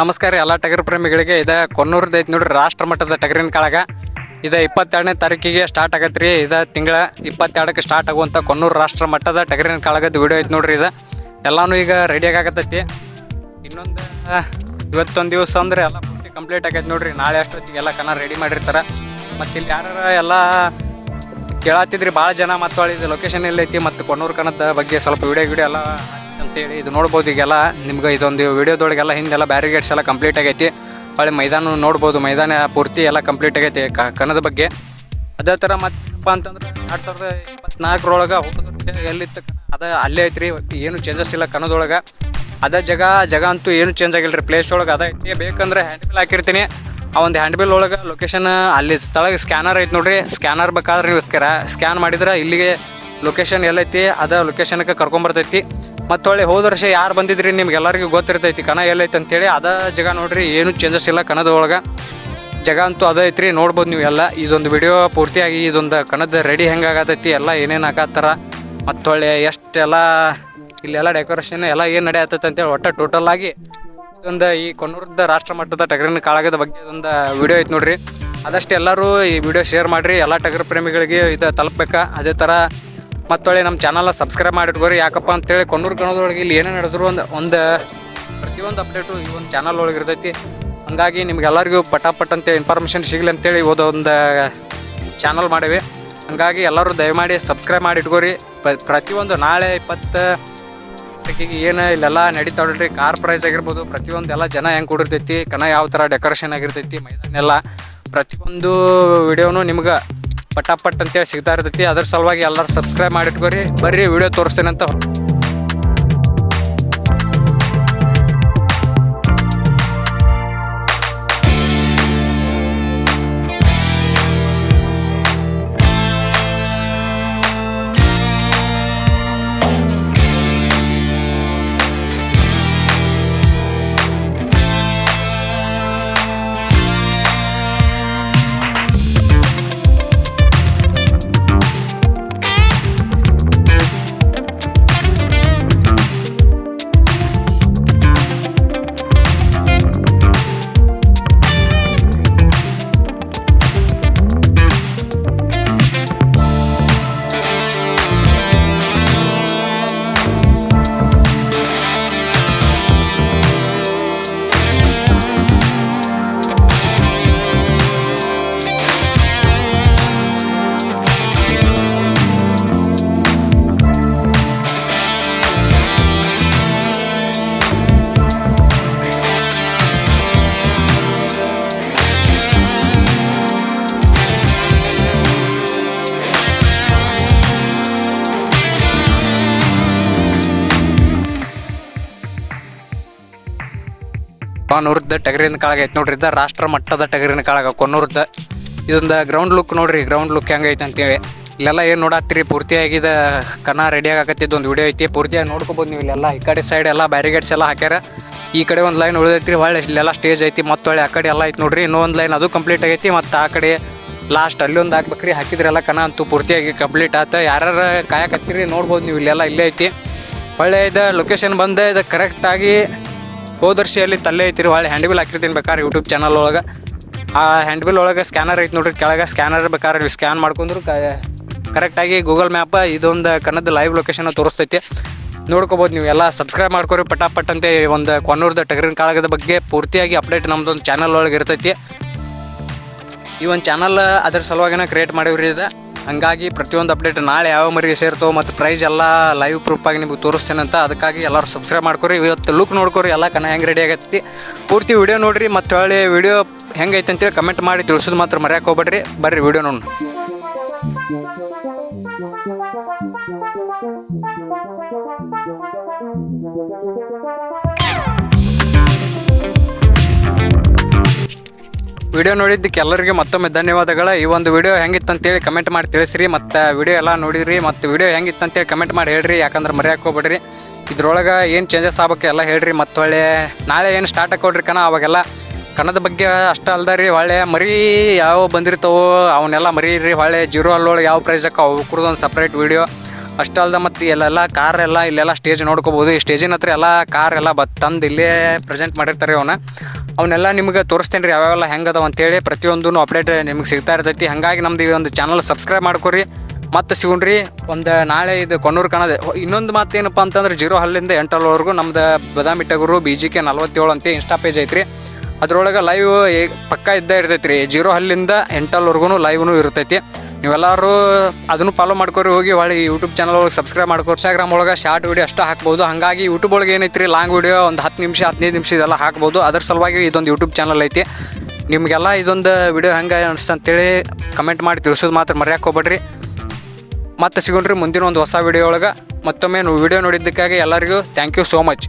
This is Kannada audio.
ನಮಸ್ಕಾರ ಎಲ್ಲ ಟಗರ್ ಪ್ರೇಮಿಗಳಿಗೆ. ಇದೆ ಕೊನ್ನೂರದ ಐತಿ ನೋಡ್ರಿ, ರಾಷ್ಟ್ರ ಮಟ್ಟದ ಟಗರಿನ ಕಾಳಗ. ಇದು ಇಪ್ಪತ್ತೆರಡನೇ ತಾರೀಕಿಗೆ ಸ್ಟಾರ್ಟ್ ಆಗತ್ತೆ ರೀ ಇದು ತಿಂಗಳ ಇಪ್ಪತ್ತೆರಡಕ್ಕೆ ಸ್ಟಾರ್ಟ್ ಆಗುವಂಥ ಕೊನ್ನೂರು ರಾಷ್ಟ್ರ ಮಟ್ಟದ ಟಗರಿನ ಕಾಳಗದ ವಿಡಿಯೋ ಐತಿ ನೋಡ್ರಿ ಇದು. ಎಲ್ಲಾನು ಈಗ ರೆಡಿ ಆಗತ್ತೈತಿ. ಇನ್ನೊಂದು, ಇವತ್ತೊಂದು ದಿವಸ ಅಂದ್ರೆ ಎಲ್ಲ ಪೂರ್ತಿ ಕಂಪ್ಲೀಟ್ ಆಗೈತೆ ನೋಡ್ರಿ. ನಾಳೆ ಅಷ್ಟೊತ್ತಿಗೆ ಎಲ್ಲ ಕನ ರೆಡಿ ಮಾಡಿರ್ತಾರೆ. ಮತ್ತು ಇಲ್ಲಿ ಯಾರು ಎಲ್ಲ ಕೇಳತ್ತಿದ್ರಿ ಭಾಳ ಜನ ಮತ್ತು ಇದು. ಲೊಕೇಶನ್ ಎಲ್ಲೈತಿ ಮತ್ತು ಕೊನ್ನೂರು ಕಣದ ಬಗ್ಗೆ ಸ್ವಲ್ಪ ವಿಡಿಯೋ ಗಿಡಿಯೋ ಎಲ್ಲ ಅಂತೇಳಿ ಇದು ನೋಡ್ಬೋದು ಈಗೆಲ್ಲ ನಿಮ್ಗೆ ಇದೊಂದು ವಿಡಿಯೋದೊಳಗೆಲ್ಲ ಹಿಂದೆಲ್ಲ ಬ್ಯಾರಿಗೇಡ್ಸ್ ಎಲ್ಲ ಕಂಪ್ಲೀಟ್ ಆಗೈತಿ. ಹೊಳೆ ಮೈದಾನ ನೋಡ್ಬೋದು, ಮೈದಾನ ಪೂರ್ತಿ ಎಲ್ಲ ಕಂಪ್ಲೀಟ್ ಆಗೈತಿ ಕ ಕಣದ ಬಗ್ಗೆ. ಅದೇ ಥರ ಮತ್ತಪ್ಪ ಅಂತಂದ್ರೆ ಎರಡು ಸಾವಿರದ ಇಪ್ಪತ್ನಾಲ್ಕರೊಳಗೆ ಎಲ್ಲಿತ್ತು ಅದ ಅಲ್ಲೇ ಐತ್ರಿ, ಏನು ಚೇಂಜಸ್ ಇಲ್ಲ ಕಣದೊಳಗೆ. ಅದೇ ಜಾಗ ಜಾಗ ಅಂತೂ ಏನು ಚೇಂಜ್ ಆಗಿಲ್ಲ ರೀ ಪ್ಲೇಸ್ ಒಳಗೆ ಅದ ಐತಿ. ಬೇಕಂದ್ರೆ ಹ್ಯಾಂಡ್ಬಿಲ್ ಹಾಕಿರ್ತೀನಿ. ಆ ಒಂದು ಹ್ಯಾಂಡ್ಬಿಲ್ ಒಳಗೆ ಲೊಕೇಶನ್ ಅಲ್ಲಿ ಸ್ಥಳಕ್ಕೆ ಸ್ಕ್ಯಾನರ್ ಐತಿ ನೋಡ್ರಿ. ಸ್ಕ್ಯಾನರ್ ಬೇಕಾದ್ರೆ ನೀವು ಸ್ಕ್ಯಾನ್ ಮಾಡಿದ್ರೆ ಇಲ್ಲಿಗೆ ಲೊಕೇಶನ್ ಎಲ್ಲೈತಿ, ಅದ ಲೊಕೇಶನ್ಗೆ ಕರ್ಕೊಂಬರ್ತೈತಿ. ಮತ್ತು ಹೊಳ್ಳಿ ಹೋದ ವರ್ಷ ಯಾರು ಬಂದಿದ್ರಿ ನಿಮ್ಗೆ ಎಲ್ಲರಿಗೂ ಗೊತ್ತಿರ್ತೈತಿ. ಕಣ ಎಲ್ಲೈತೆ ಅಂತೇಳಿ ಅದ ಜಗ ನೋಡ್ರಿ, ಏನು ಚೇಂಜಸ್ ಇಲ್ಲ ಕಣದ ಒಳಗೆ. ಜಗ ಅಂತೂ ಅದ ಐತ್ರಿ, ನೋಡ್ಬೋದು ನೀವು ಎಲ್ಲ ಇದೊಂದು ವಿಡಿಯೋ ಪೂರ್ತಿಯಾಗಿ ಇದೊಂದು ಕಣದ ರೆಡಿ ಹೆಂಗೆ ಆಗತೈತಿ ಎಲ್ಲ ಏನೇನು ಹಾಕತ್ತಾರ. ಮತ್ತು ಹೊಳ್ಳಿ ಎಷ್ಟೆಲ್ಲ, ಇಲ್ಲೆಲ್ಲ ಡೆಕೋರೇಷನ್ ಎಲ್ಲ ಏನು ನಡೆಯತ್ತೈತೆ ಅಂತೇಳಿ ಒಟ್ಟು ಟೋಟಲ್ ಆಗಿ ಇದೊಂದು ಈ ಕೊನ್ನೂರದ ರಾಷ್ಟ್ರ ಮಟ್ಟದ ಟಗರಿನ ಕಾಳಗದ ಬಗ್ಗೆ ಇದೊಂದು ವಿಡಿಯೋ ಐತೆ ನೋಡ್ರಿ. ಆದಷ್ಟು ಎಲ್ಲರೂ ಈ ವಿಡಿಯೋ ಶೇರ್ ಮಾಡಿರಿ, ಎಲ್ಲ ಟಗರ್ ಪ್ರೇಮಿಗಳಿಗೆ ಇದು ತಲುಪಬೇಕಾ? ಅದೇ ಥರ ಮತ್ತೊಳ್ಳೆ ನಮ್ಮ ಚಾನಲ್ನ ಸಬ್ಸ್ಕ್ರೈಬ್ ಮಾಡಿಟ್ಕೋರಿ. ಯಾಕಪ್ಪ ಅಂತೇಳಿ ಕೊಂಡೂರು ಕಣದೊಳಗೆ ಇಲ್ಲಿ ಏನೇ ನಡೆದ್ರು ಒಂದು ಒಂದು ಪ್ರತಿಯೊಂದು ಅಪ್ಡೇಟು ಈ ಒಂದು ಚಾನಲ್ ಒಳಗೆ ಇರ್ತೈತಿ. ಹಂಗಾಗಿ ನಿಮ್ಗೆಲ್ಲರಿಗೂ ಪಟಾಪಟ್ ಅಂತ ಇನ್ಫಾರ್ಮೇಷನ್ ಸಿಗಲಿ ಅಂತೇಳಿ ಒಂದು ಚಾನಲ್ ಮಾಡಿವಿ. ಹಂಗಾಗಿ ಎಲ್ಲರೂ ದಯಮಾಡಿ ಸಬ್ಸ್ಕ್ರೈಬ್ ಮಾಡಿ ಇಟ್ಕೋರಿ ಪ್ರ- ಪ್ರತಿಯೊಂದು ನಾಳೆ ಇಪ್ಪತ್ತು ತಾರೀಕಿಗೆ ಏನು ಇಲ್ಲೆಲ್ಲ ನಡೀತಾ ನೋಡ್ರಿ. ಕಾರ್ ಪ್ರೈಸ್ ಆಗಿರ್ಬೋದು, ಪ್ರತಿಯೊಂದು ಎಲ್ಲ ಜನ ಹೆಂಗೆ ಕೂಡಿರ್ತೈತಿ, ಕಣ ಯಾವ ಥರ ಡೆಕೋರೇಷನ್ ಆಗಿರ್ತೈತಿ ಮೈದಾನ ಎಲ್ಲ ಪ್ರತಿಯೊಂದು ವಿಡಿಯೋನು ನಿಮ್ಗೆ ಪಟಾಪಟ್ ಅಂತೇಳಿ ಸಿಗ್ತಾ ಇರ್ತೈತಿ. ಅದ್ರ ಸಲುವಾಗಿ ಎಲ್ಲರೂ ಸಬ್ಸ್ಕ್ರೈಬ್ ಮಾಡಿಟ್ಕೋರಿ. ಬರ್ರಿ ವಿಡಿಯೋ ತೋರಿಸ್ತೇನೆ ಅಂತ ಕೊನ್ನೂರದ ಟಗರಿನ ಕಾಳಗ ಐತೆ ನೋಡ್ರಿ. ಇದ ರಾಷ್ಟ್ರ ಮಟ್ಟದ ಟಗರಿನ ಕಾಳಗ ಕೊನ್ನೂರ್ದ ಇದೊಂದು ಗ್ರೌಂಡ್ ಲುಕ್ ನೋಡ್ರಿ. ಗ್ರೌಂಡ್ ಲುಕ್ ಹೆಂಗೈತೆ ಅಂತೇಳಿ. ಇಲ್ಲೆಲ್ಲ ಏನು ನೋಡತ್ತೀರಿ ಪೂರ್ತಿಯಾಗಿ ಇದು ಕನ ರೆಡಿ ಆಗಕತ್ತಿದ್ದು ಒಂದು ವಿಡಿಯೋ ಐತಿ. ಪೂರ್ತಿಯಾಗಿ ನೋಡ್ಕೊಬೋದು ನೀವು ಇಲ್ಲೆಲ್ಲ. ಈ ಕಡೆ ಸೈಡ್ ಎಲ್ಲ ಬ್ಯಾರಿಗೇಡ್ಸ್ ಎಲ್ಲ ಹಾಕ್ಯಾರ. ಈ ಕಡೆ ಒಂದು ಲೈನ್ ಉಳಿದೈತಿ ಒಳ್ಳೆ ಇಲ್ಲೆಲ್ಲ ಸ್ಟೇಜ್ ಐತಿ. ಮತ್ತೆ ಒಳ್ಳೆ ಆ ಕಡೆ ಎಲ್ಲ ಐತಿ ನೋಡ್ರಿ. ಇನ್ನೊಂದು ಲೈನ್ ಅದು ಕಂಪ್ಲೀಟ್ ಆಗೈತಿ. ಮತ್ತು ಆ ಕಡೆ ಲಾಸ್ಟ್ ಅಲ್ಲಿ ಒಂದು ಹಾಕ್ಬೇಕ್ರಿ. ಹಾಕಿದ್ರೆಲ್ಲ ಕನ ಅಂತೂ ಪೂರ್ತಿಯಾಗಿ ಕಂಪ್ಲೀಟ್ ಆತ. ಯಾರು ಕಾಯಕತ್ತೀರಿ ನೋಡ್ಬೋದು ನೀವು ಇಲ್ಲೆಲ್ಲ ಇಲ್ಲೇ ಐತಿ. ಒಳ್ಳೆ ಇದು ಲೊಕೇಶನ್ ಬಂದು, ಇದು ಕರೆಕ್ಟಾಗಿ ಹೋದ ವರ್ಷ ತಲ್ಲೇ ಐತಿರಿ ಒಳ್ಳೆ ಹ್ಯಾಂಡ್ ಬಿಲ್ ಹಾಕಿರ್ತೀನಿ ಬೇಕಾದ್ರೆ ಯೂಟ್ಯೂಬ್ ಚಾನಲ್ ಒಳಗೆ. ಆ ಹ್ಯಾಂಡ್ ಬಿಲ್ ಒಳಗೆ ಸ್ಕ್ಯಾನರ್ ಐತಿ ನೋಡ್ರಿ, ಕೆಳಗೆ ಸ್ಕ್ಯಾನರ್ ಬೇಕಾದ್ರೆ ನೀವು ಸ್ಕ್ಯಾನ್ ಮಾಡ್ಕೊಂಡ್ರು ಕರೆಕ್ಟಾಗಿ ಗೂಗಲ್ ಮ್ಯಾಪ್ ಇದೊಂದು ಕನ್ನಡ ಲೈವ್ ಲೊಕೇಶನ್ ತೋರಿಸ್ತೈತಿ. ನೋಡ್ಕೋಬೋದು ನೀವು ಎಲ್ಲ ಸಬ್ಸ್ಕ್ರೈಬ್ ಮಾಡ್ಕೊರಿ ಪಟಾಪಟ್ ಅಂತ ಒಂದು ಕೊನ್ನೂರ್ದ ಟಗರಿನ ಕಾಳಗದ ಬಗ್ಗೆ ಪೂರ್ತಿಯಾಗಿ ಅಪ್ಡೇಟ್ ನಮ್ಮದೊಂದು ಚಾನಲ್ ಒಳಗೆ ಇರ್ತೈತಿ. ಈ ಒಂದು ಚಾನಲ್ ಅದ್ರ ಸಲುವಾಗಿನ ಕ್ರಿಯೇಟ್ ಮಾಡಿವ್ರಿ ಇದು. ಹಂಗಾಗಿ ಪ್ರತಿಯೊಂದು ಅಪ್ಡೇಟ್ ನಾಳೆ ಯಾವ ಮರಿಗೆ ಸೇರ್ತೋ ಮತ್ತು ಪ್ರೈಸ್ ಎಲ್ಲ ಲೈವ್ ಪ್ರೂಫ್ ಆಗಿ ನಿಮಗೆ ತೋರಿಸ್ತೇನೆ ಅಂತ ಅದಕ್ಕಾಗಿ ಎಲ್ಲರೂ ಸಬ್ಸ್ಕ್ರೈಬ್ ಮಾಡ್ಕೊರಿ. ಇವತ್ತು ಲುಕ್ ನೋಡ್ಕೊರಿ, ಎಲ್ಲ ಕನ ಹೆಂಗೆ ರೆಡಿ ಆಗತ್ತೆ ಪೂರ್ತಿ ವಿಡಿಯೋ ನೋಡಿರಿ ಮತ್ತು ಹೊಳ್ಳಿ ವಿಡಿಯೋ ಹೆಂಗೈತೆ ಅಂತೇಳಿ ಕಮೆಂಟ್ ಮಾಡಿ ತಿಳಿಸೋದು ಮಾತ್ರ ಮರ್ಯಾಕೆ ಹೋಗ್ಬೇಡ್ರಿ. ಬರ್ರಿ ವಿಡಿಯೋ ನೋಡಿ ವಿಡಿಯೋ ನೋಡಿದ್ದಕ್ಕೆ ಎಲ್ಲರಿಗೂ ಮತ್ತೊಮ್ಮೆ ಧನ್ಯವಾದಗಳು. ಈ ಒಂದು ವಿಡಿಯೋ ಹೆಂಗಿತ್ತು ಅಂತೇಳಿ ಕಮೆಂಟ್ ಮಾಡಿ ತಿಳಿಸ್ರಿ. ಮತ್ತು ವಿಡಿಯೋ ಎಲ್ಲ ನೋಡಿರಿ ಮತ್ತು ವಿಡಿಯೋ ಹೆಂಗಿತ್ತು ಅಂತೇಳಿ ಕಮೆಂಟ್ ಮಾಡಿ ಹೇಳ್ರಿ, ಯಾಕಂದ್ರೆ ಮರೆಯಕ್ಕೆ ಹೋಗ್ಬೇಡ್ರಿ. ಇದ್ರೊಳಗೆ ಏನು ಚೇಂಜಸ್ ಆಗ್ಬೇಕು ಎಲ್ಲ ಹೇಳ್ರಿ, ಮತ್ತು ಒಳ್ಳೆ ನಾಳೆ ಏನು ಸ್ಟಾರ್ಟ್ ಹಾಕೊಡ್ರಿ ಕಣ, ಅವಾಗೆಲ್ಲ ಕನ್ನದ ಬಗ್ಗೆ ಅಷ್ಟೇ ರೀ ಹೊಳ್ಳೆ ಮರಿ ಯಾವ ಬಂದಿರ್ತಾವೋ, ಅವನ್ನೆಲ್ಲ ಮರೀರಿ ಹೊಳ್ಳೆ ಜೀರೋ ಅಲ್ಲೊಳಗೆ ಯಾವ ಪ್ರೈಸ್ ಹಾಕೋ ಅವ್ರದ್ದು ಒಂದು ಸಪ್ರೇಟ್ ವಿಡಿಯೋ ಅಷ್ಟೇ ಅಲ್ದ ಮತ್ತು ಇಲ್ಲೆಲ್ಲ ಕಾರ್ ಎಲ್ಲ ಇಲ್ಲೆಲ್ಲ ಸ್ಟೇಜ್ ನೋಡ್ಕೋಬೋದು. ಈ ಸ್ಟೇಜಿನ ಹತ್ರ ಎಲ್ಲ ಕಾರ್ ಎಲ್ಲ ಬತ್ ತಂದು ಇಲ್ಲೇ ಪ್ರೆಸೆಂಟ್ ಮಾಡಿರ್ತಾರೆ ಅವನ್ನ ಅವನ್ನೆಲ್ಲ ನಿಮಗೆ ತೋರಿಸ್ತೇನೆ ರೀ ಯಾವ್ಯಾವೆಲ್ಲ ಹೆಂಗೆ ಅದಾವ ಅಂತೇಳಿ. ಪ್ರತಿಯೊಂದೂ ಅಪ್ಡೇಟ್ ನಿಮ್ಗೆ ಸಿಗ್ತಾ ಇರ್ತೈತಿ. ಹಾಗಾಗಿ ನಮ್ದು ಈ ಒಂದು ಚಾನಲ್ ಸಬ್ಸ್ಕ್ರೈಬ್ ಮಾಡ್ಕೊರಿ. ಮತ್ತೆ ಸಿಗೋಣ್ರಿ, ಒಂದು ನಾಳೆ ಇದು ಕೊನ್ನೂರು ಕಣದ. ಇನ್ನೊಂದು ಮಾತು ಏನಪ್ಪ ಅಂತಂದ್ರೆ ಜೀರೋ ಹಲ್ಲಿಂದ ಎಂಟಲ್ವರೆಗೂ ನಮ್ದು ಬದಾಮಿ ಟಗರು ಬಿ ಜಿ ಕೆ ನಲ್ವತ್ತೇಳು ಅಂತ ಇನ್ಸ್ಟಾ ಪೇಜ್ ಐತ್ರಿ. ಅದರೊಳಗೆ ಲೈವ್ ಪಕ್ಕ ಇದ್ದೇ ಇರ್ತೈತಿ ರೀ ಜೀರೋ ಹಲ್ಲಿಂದ ಎಂಟಲ್ವರೆಗೂ ಲೈವ್ನು ಇರ್ತೈತಿ. ನೀವೆಲ್ಲರೂ ಅದನ್ನು ಫಾಲೋ ಮಾಡ್ಕೊರಿ, ಹೋಗಿ ಹೊಳ್ಳಿ ಯೂಟ್ಯೂಬ್ ಚಾನಲ್ ಒಳಗೆ ಸಬ್ಸ್ಕ್ರೈಬ್ ಮಾಡ್ಕೊ. ಇನ್ಸ್ಟಾಗ್ರಾಮ್ ಒಳಗೆ ಶಾರ್ಟ್ ವೀಡಿಯೋ ಅಷ್ಟು ಹಾಕ್ಬೋದು. ಹಾಗಾಗಿ ಯೂಟ್ಯೂಬ್ ಒಳಗೆ ಏನೈತ್ರಿ ಲಾಂಗ್ ವೀಡಿಯೋ ಒಂದು ಹತ್ತು ನಿಮಿಷ, ಹದಿನೈದು ನಿಮಿಷ ಇದೆಲ್ಲ ಹಾಕ್ಬೋದು. ಅದ್ರ ಸಲುವಾಗಿ ಇದೊಂದು ಯೂಟ್ಯೂಬ್ ಚಾನಲ್ ಐತಿ. ನಿಮಗೆಲ್ಲ ಇದೊಂದು ವಿಡಿಯೋ ಹೆಂಗೆ ಅಂತೇಳಿ ಕಮೆಂಟ್ ಮಾಡಿ ತಿಳಿಸೋದು ಮಾತ್ರ ಮರ್ಯಾಕೆ ಹೋಗ್ಬೇಡ್ರಿ. ಮತ್ತೆ ಸಿಗೋಣ್ರಿ ಮುಂದಿನ ಒಂದು ಹೊಸ ವಿಡಿಯೋ ಒಳಗೆ. ಮತ್ತೊಮ್ಮೆ ನೀವು ವಿಡಿಯೋ ನೋಡಿದ್ದಕ್ಕಾಗಿ ಎಲ್ಲರಿಗೂ ಥ್ಯಾಂಕ್ ಯು ಸೋ ಮಚ್